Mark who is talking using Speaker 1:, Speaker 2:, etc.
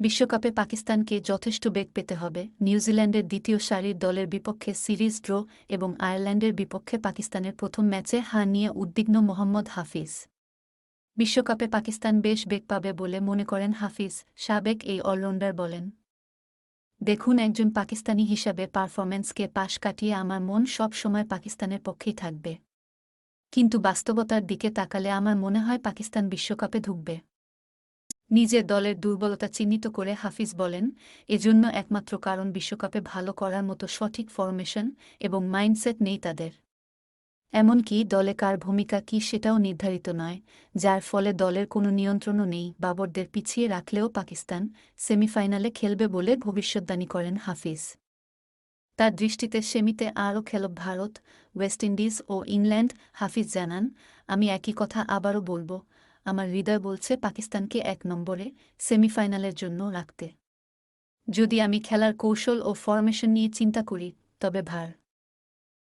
Speaker 1: বিশ্বকাপে পাকিস্তানকে যথেষ্ট বেগ পেতে হবে। নিউজিল্যান্ডের দ্বিতীয় সারির দলের বিপক্ষে সিরিজ ড্র এবং আয়ারল্যান্ডের বিপক্ষে পাকিস্তানের প্রথম ম্যাচে হার নিয়ে উদ্বিগ্ন মোহাম্মদ হাফিজ। বিশ্বকাপে পাকিস্তান বেশ বেগ পাবে বলে মনে করেন হাফিজ, সাবেক এই অলরাউন্ডার বলেন। দেখুন একজন পাকিস্তানি হিসাবে পারফরম্যান্সকে পাশ কাটিয়ে আমার মন সব সময় পাকিস্তানের পক্ষেই থাকবে। কিন্তু বাস্তবতার দিকে তাকালে আমার মনে হয় পাকিস্তান বিশ্বকাপে ঢুকবে নিজের দলের দুর্বলতা চিহ্নিত করে হাফিজ বলেন, এজন্য একমাত্র কারণ বিশ্বকাপে ভালো করার মতো সঠিক ফরমেশন এবং মাইন্ডসেট নেই তাদের। এমনকি দলে কার ভূমিকা কি সেটাও নির্ধারিত নয়, যার ফলে দলের কোনো নিয়ন্ত্রণও নেই। বাবরদের পিছিয়ে রাখলেও পাকিস্তান সেমিফাইনালে খেলবে বলে ভবিষ্যদ্বাণী করেন হাফিজ। তার দৃষ্টিতে সেমিতে আরও খেলব ভারত, ওয়েস্ট ইন্ডিজ ও ইংল্যান্ড, হাফিজ জানান, আমি একই কথা আবারও বলব আমার হৃদয় বলছে পাকিস্তানকে এক নম্বরে, সেমিফাইনালের জন্য রাখতে। যদি আমি খেলার কৌশল ও ফরমেশন নিয়ে চিন্তা করি, তবে ভার।